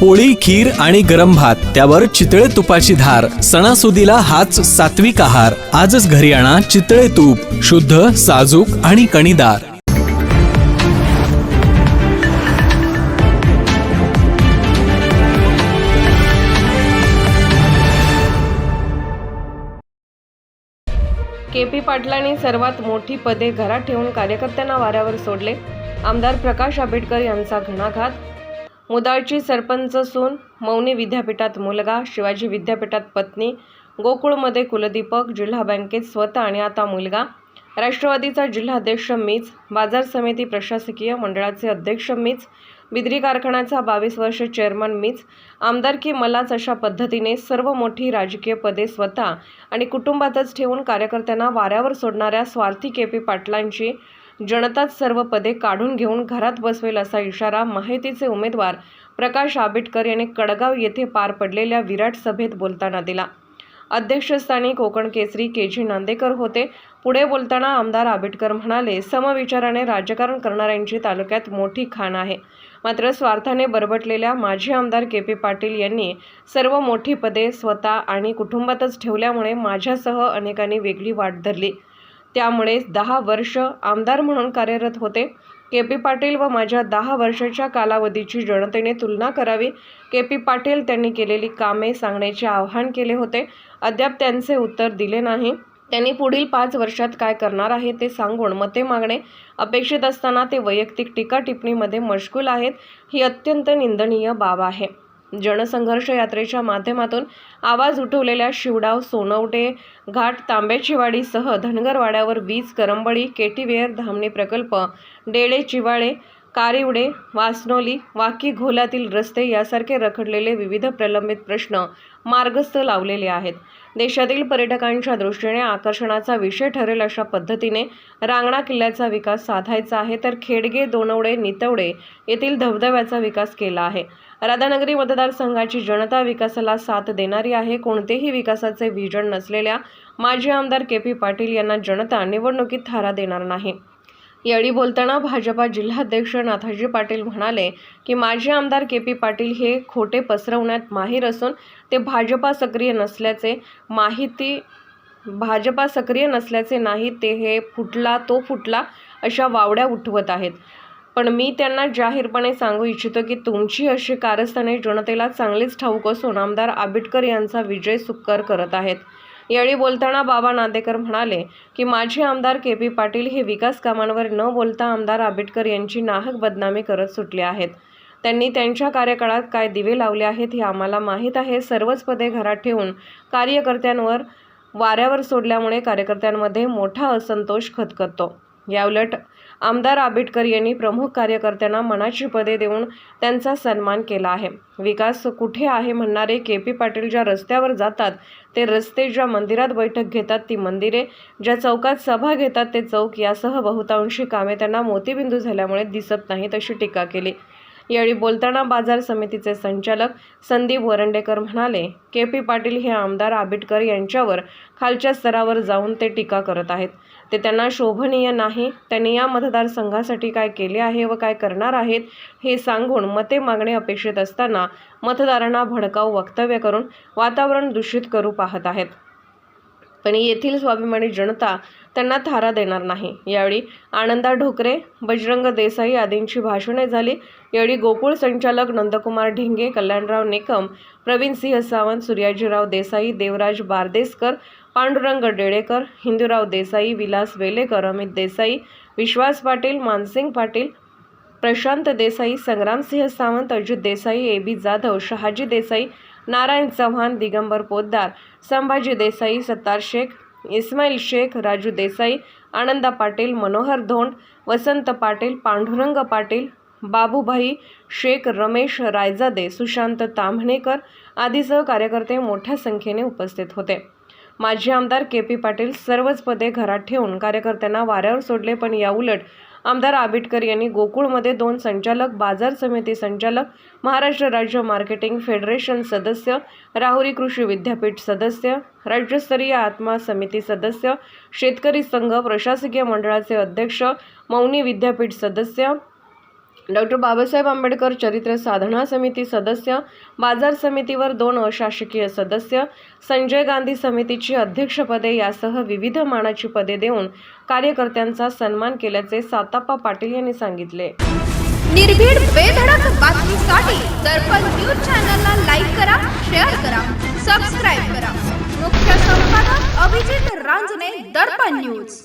पोळी खीर आणि गरम भात त्यावर चितळे तुपाची धार सणासुदीला हाच सात्विक आहार. आजच घरी आणा चितळे तूप शुद्ध साजूक आणि कणीदार. के पी पाटलांनी सर्वात मोठी पदे घरात ठेवून कार्यकर्त्यांना वाऱ्यावर सोडले. आमदार प्रकाश आंबेडकर यांचा घणाघात मुदाळची सरपंच सून मौनी विद्यापीठात मुलगा शिवाजी विद्यापीठात पत्नी गोकुळमध्ये कुलदीपक जिल्हा बँकेत स्वतः आणि आता मुलगा. राष्ट्रवादीचा जिल्हाध्यक्ष मीच बाजार समिती प्रशासकीय मंडळाचे अध्यक्ष मीच बिद्री कारखान्याचा बावीस वर्ष चेअरमन मीच आमदारकी मलाच अशा पद्धतीने सर्व मोठी राजकीय पदे स्वतः आणि कुटुंबातच ठेवून कार्यकर्त्यांना वाऱ्यावर सोडणाऱ्या स्वार्थी के पी पाटलांची जनताच सर्व पदे काढून घेऊन घरात बसवेल असा इशारा माहितीचे उमेदवार प्रकाश आंबेडकर यांनी कडगाव येथे पार पडलेल्या विराट सभेत बोलताना दिला. अध्यक्षस्थानी कोकण केसरी के जी नांदेकर होते. पुढे बोलताना आमदार आंबेडकर म्हणाले समविचाराने राजकारण करणाऱ्यांची तालुक्यात मोठी खाण आहे. मात्र स्वार्थाने बरबटलेल्या माजी आमदार के पी पाटील यांनी सर्व मोठी पदे स्वतः आणि कुटुंबातच ठेवल्यामुळे माझ्यासह अनेकांनी वेगळी वाट धरली. त्यामुळे दहा वर्ष आमदार म्हणून कार्यरत होते. के. पी. पाटील व माझ्या दहा वर्षाच्या कालावधीची जनतेने तुलना करावी. के. पी. पाटील त्यांनी केलेली कामे सांगण्याचे आवाहन केले होते. अद्याप त्यांचे उत्तर दिले नाही. त्यांनी पुढील पाच वर्षात काय करणार आहे ते सांगून मते मागणे. अपेक्षित असताना ते वैयक्तिक टीका टिप्पणीमध्ये मशगूल आहेत. ही अत्यंत निंदनीय बाब आहे. जनसंघर्ष यात्रेच्या माध्यमातून आवाज उठवलेल्या शिवडाव सोनवटे घाट तांब्याचीवाडीसह धनगरवाड्यावर वीज करंबळी केटीवेअर धामणी प्रकल्प डेडे चिवाळे कारिवडे वासनोली वाकी घोलातील रस्ते यासारखे रखडलेले विविध प्रलंबित प्रश्न मार्गस्थ लावलेले आहेत. देशातील पर्यटकांच्या दृष्टीने आकर्षणाचा विषय ठरेल अशा पद्धतीने रांगणा किल्ल्याचा विकास साधायचा आहे तर खेडगे दोनवडे नितवडे येथील धबधब्याचा विकास केला आहे. राधानगरी मतदारसंघाची जनता विकासाला साथ देणारी आहे. कोणतेही विकासाचे विजन नसलेल्या माजी आमदार के पी पाटील यांना जनता निवडणुकीत थारा देणार नाही. यावेळी बोलताना भाजपा जिल्हाध्यक्ष नाथाजी पाटील म्हणाले की माजी आमदार के पी पाटील हे खोटे पसरवण्यात माहीर असून ते भाजपा सक्रिय नसल्याचे माहिती भाजपा सक्रिय नसल्याचे नाही ते हे फुटला तो फुटला अशा वावड्या उठवत आहेत. पण मी त्यांना जाहीरपणे सांगू इच्छितो की तुमची अशी कारस्थाने जनतेला चांगलीच ठाऊक असून आमदार आंबेडकर यांचा विजय सुकर करत आहेत. यावेळी बोलताना बाबा नांदेकर म्हणाले की माजी आमदार के पी पाटील हे विकास कामांवर न बोलता आमदार आंबेडकर यांची नाहक बदनामी करत सुटले आहेत. त्यांनी त्यांच्या कार्यकाळात काय दिवे लावले आहेत हे आम्हाला माहीत आहे. सर्वच पदे घरात ठेवून कार्यकर्त्यांवर वाऱ्यावर सोडल्यामुळे कार्यकर्त्यांमध्ये मोठा असंतोष खतखततो याउलट आमदार आंबेडकर यांनी प्रमुख कार्यकर्त्यांना मनाची पदे देऊन त्यांचा सन्मान केला आहे. विकास कुठे आहे म्हणणारे के पी पाटील ज्या रस्त्यावर जातात ते रस्ते ज्या मंदिरात बैठक घेतात ती मंदिरे ज्या चौकात सभा घेतात ते चौक यासह बहुतांशी कामे त्यांना मोतीबिंदू झाल्यामुळे दिसत नाहीत अशी टीका केली. यावेळी बोलताना बाजार समितीचे संचालक संदीप वरंडेकर म्हणाले के. पी. पाटील हे आमदार आंबेडकर यांच्यावर खालच्या स्तरावर जाऊन ते टीका करत आहेत. ते त्यांना शोभनीय नाही. त्यांनी या मतदारसंघासाठी काय केले आहे व काय करणार आहेत हे सांगून मते मागणे अपेक्षित असताना मतदारांना भडकाऊ वक्तव्य करून वातावरण दूषित करू पाहत आहेत. पण येथील स्वाभिमानी जनता त्यांना थारा देणार नाही. यावेळी आनंदा ढोकरे बजरंग देसाई आदींची भाषणे झाली. यावेळी गोकुळ संचालक नंदकुमार ढिंगे कल्याणराव निकम प्रवीण सिंह सावंत सूर्याजीराव देसाई देवराज बारदेसकर पांडुरंग डेडेकर हिंदूराव देसाई विलास वेलेकर अमित देसाई विश्वास पाटील मानसिंग पाटील प्रशांत देसाई संग्रामसिंह सावंत अजित देसाई ए बी जाधव शहाजी देसाई नारायण चव्हाण दिगंबर पोद्दार संभाजी देसाई सत्तार शेख इस्माईल शेख राजू देसाई आनंदा पाटील मनोहर धोंड वसंत पाटील पांडुरंग पाटील बाबूभाई शेख रमेश रायजादे सुशांत ताम्हणेकर आदीसह कार्यकर्ते मोठ्या संख्येने उपस्थित होते. माजी आमदार के पी पाटील सर्वच पदे घरात ठेवून कार्यकर्त्यांना वाऱ्यावर सोडले पण याउलट आमदार आबिटकर यांनी गोकुळमध्ये दोन संचालक बाजार समिती संचालक महाराष्ट्र राज्य मार्केटिंग फेडरेशन सदस्य राहुरी कृषी विद्यापीठ सदस्य राज्यस्तरीय आत्मा समिती सदस्य शेतकरी संघ प्रशासकीय मंडळाचे अध्यक्ष मौनी विद्यापीठ सदस्य डॉक्टर बाबासाहेब आंबेडकर चरित्र साधना समिती सदस्य बाजार समितीवर दोन अशासकीय सदस्य संजय गांधी समितीची अध्यक्षपदे यासह विविध मानाची पदे देऊन कार्यकर्त्यांचा सन्मान केल्याचे साताप्पा पाटील यांनी सांगितले. निर्भीड बेधडक बातमीसाठी दर्पण न्यूज चॅनलला लाईक करा शेअर करा सबस्क्राईब करा. मुख्य संपादक अभिजित रांजणे दर्पण न्यूज.